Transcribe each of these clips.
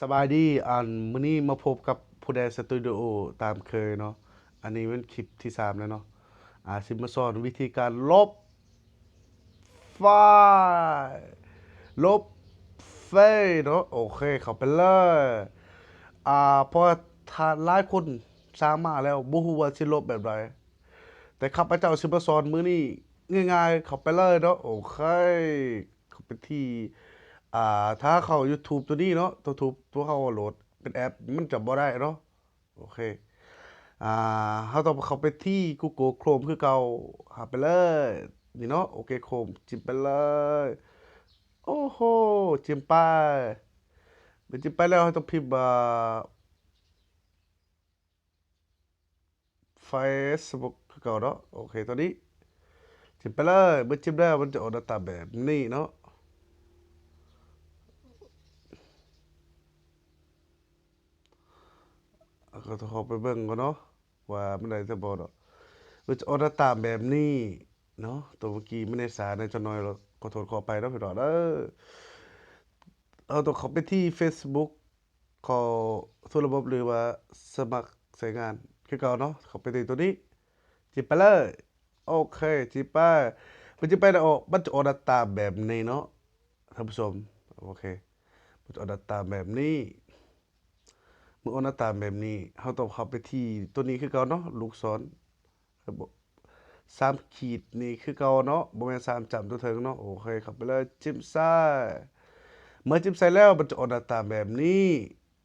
สบายดีอันมื้อนี้มาพบกับผู้ใดสตูดิโอตามเคยเนาะอันนี้เป็นคลิปที่ 3 แล้วเนาะอ่าสิมาสอนวิธีการลบไฟล์ลบเฟซเนาะโอเคเข้าไปเลยอ่าเพอทานหลายคนสร้างมาแล้วบ่ฮู้ว่าสิลบแบบใดแต่ข้าพเจ้าสิมาสอนมื้อนี้ง่ายๆเข้าไปเลยเนาะโอเคเข้าไปที่ อ่าถ้าเข้า YouTube ตัวนี้เนาะตัวทูบตัวเขาโหลดเป็นแอปมันจะบ่ได้เนาะโอเคอ่าเราต้องเข้าไปที่ Google Chrome คือเก่าหาไปเลยนี่เนาะโอเค Chrome จิ้มไปเลย โอ้โฮจิ้มไปเมื่อจิ้มไปแล้วเราต้องพิมพ์ว่า Facebook คือเก่าเนาะโอเคตัวนี้จิ้มไปเลยเมื่อจิ้มแล้วมันจะออกหน้าตาแบบนี้เนาะ ก็ต้องเข้าไปเบิ่งก่อนเนาะว่ามันได้จะบ่ดอกมันจะออกหน้าตาแบบนี้เนาะตัวเมื่อกี้ไม่ได้สาในจักหน่อยหรอกขอโทษขออภัยเนาะพี่น้องเด้อเอาต้องเขาไปที่ Facebook ขอสู่ระบบหรือว่าสมัครใช้งานคือเก่าเนาะเขาไปที่ตัวนี้จิบไปเลยโอเคจิบไปมันจะไปแล้วออกมันจะออกหน้าตาแบบนี้เนาะท่านผู้ชมโอเคมันจะออกหน้าตาแบบนี้ เมื่อออกหน้าตาแบบนี้เราต้องเข้าไปที่ตัวนี้คือเก่าเนาะลูกศรระบสามขีดนี่คือเก่าเนาะบ่แม่นสามจับตัวเถิงเนาะโอเคเข้าไปเลยจิ้มซ้ายเมื่อจิ้มซ้ายแล้วมันจะออกหน้าตาแบบนี้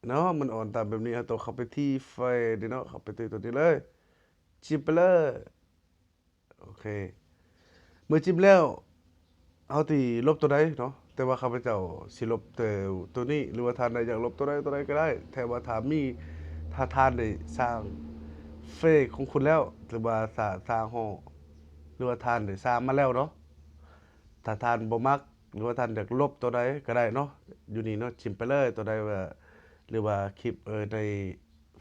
เนาะมันออกหน้าตาแบบนี้เราต้องเข้าไปที่ไฟนี่เนาะเข้าไปที่ตัวนี้เลยจิ้มไปเลยโอเคเมื่อจิ้มแล้วเอาที่ลบตัวใดเนาะ แต่ว่าข้าพเจ้าสิลบแต่ตัวนี้หรือว่าทานใดอยากลบตัวใดตัวใดก็ได้ แต่ว่าถามมีถ้าทานได้สร้างเฟซของคุณแล้วหรือว่าสร้างสร้างห้องหรือว่าทานได้สร้างมาแล้วเนาะถ้าทานบ่มักหรือว่าทานอยากลบตัวใดก็ได้เนาะอยู่นี่เนาะจิ้มไปเลยตัวใดว่าหรือว่าคลิปเออใน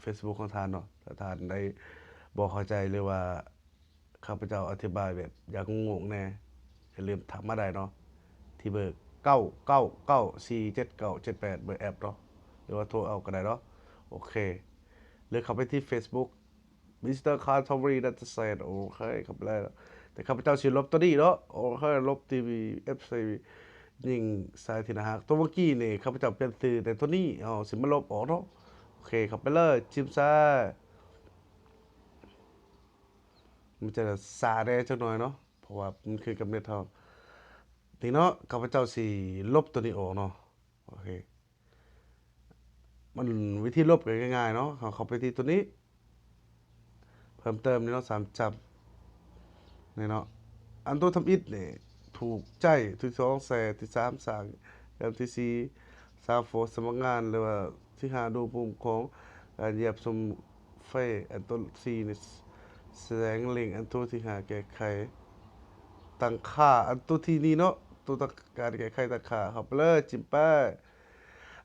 Facebook ของทานเนาะถ้าทานได้บ่เข้าใจหรือว่าข้าพเจ้าอธิบายแบบอยากงงๆแน่อย่าลืมทักมาได้เนาะที่เบิก อร์9 9 9 4 7 9 7 8เจ็ดเก้าเจ็ดแปดเบอร์แอปเนาะหรือว่าโทรเอาก็ได้เนาะโอเค หรือเข้าไปที่ Facebook Mr. c a r t o v e r y นัทเซนโอเคเข้าไปได้แล้วแต่ข้าพเจ้าสิลบตัวนี้เนาะโอเคลบทีวี FC ยิงสายทีนะฮะตัวเมื่อกี้เนี่ยข้าพเจ้าเปลี่ยนชื่อแต่ตัวนี้เอสิมาลบออกเนาะโอเคเข้าไปเลยจิมซ้ายมันจะซาได้จักหน่อยเนาะเพราะว่ามันคือกำเนิดเท่า ทีเนาะข้าพเจ้าสิลบตัวนี้ออกเนาะโอเคมันวิธีลบก็ง่ายๆเนาะเขาเข้าไปที่ตัวนี้ เพิ่มเติมนี่เนาะสามจับนี่เนาะอันตัวทำอิฐนี่ยถูกใจที่สองแสที่สามสังอันที่สี่สามโฟร์สมัครงานหรือว่าที่หาดูปุ่มของการเหยียบสมไฟอันตัวสี่นี่แสดงลิงอันตัวที่หาแก้ไขตั้งค่าอันตัวที่นี่เนาะ ตัวต้องการแก้ไขตั้งค่าเขาไปเลยจิ้มไป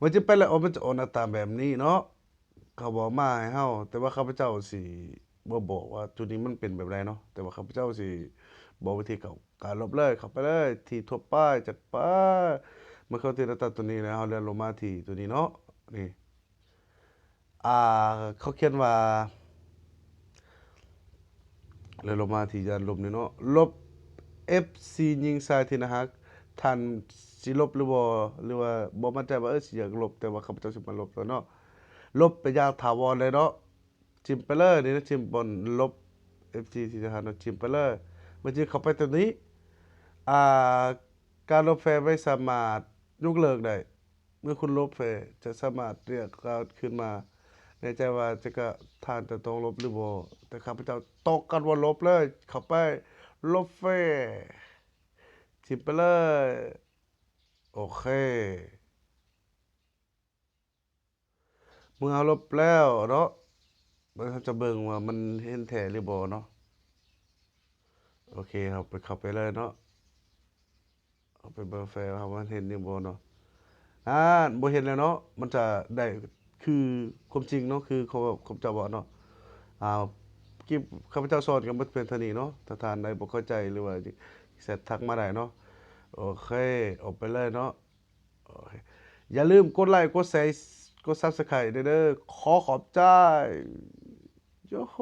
มันจิ้มไปแล้วมันจะออกหน้าตาแบบนี้เนาะเขาบอกมาให้เฮาแต่ว่าข้าพเจ้าสิบ่บอกว่าตัวนี้มันเป็นแบบไรเนาะแต่ว่าข้าพเจ้าสิบอกวิธีเก่าการลบเลยเข้าไปเลยที่ทั่วไปจัดไปเมื่อเข้าที่หน้าตาตัวนี้แล้วเฮาเลื่อนลงมาที่ตัวนี้เนาะนี่อ่าเขาเขียนว่าเลยลงมาที่ยานลบนี่เนาะลบ FC ยิงซายที่นะฮัก ท่านสิลบหรือบ่หรือว่าบ่มั่นใจว่าเออสิอยากลบแต่ว่าข้าพเจ้าสิมาลบแล้วเนาะลบไปยางถาวรเลยเนาะจิมไปเลยนี่นะจิมบนลบ FC ที่นะฮักเนาะจิมไปเลยมันจะเข้าไปตรงนี้อ่าการลบแฟร์ไม่สามารถยกเลิกได้เมื่อคุณลบแฟร์จะสามารถเรียกกาขึ้นมาแน่ใจว่าจะกะทานจะต้องลบหรือบ่แต่ข้าพเจ้าตกกันว่าลบเลยเข้าไปลบเฟ จิบไปเลย โอเค เมื่อเอาลบแล้วเนาะมันจะเบิ่งว่ามันเห็นแท้หรือบ่เนาะโอเคครับไปเข้าไปเลยเนาะเอาไปเบิ่งแฟว่ามันเห็นหรือบ่เนาะอ่าบ่เห็นแล้วเนาะมันจะได้คือความจริงเนาะคือเขาผมจะบอกเนาะอ่าคลิปข้าพเจ้าสอนกันบ่เป็นเท่านี้เนาะถ้าทานใดบ่เข้าใจหรือว่า เสร็จทักมาได้เนาะโอเคออกไปเลยเนาะอย่าลืมกดไลค์กดแชร์กดซับสไครต์เด้อขอขอบใจโยโฮ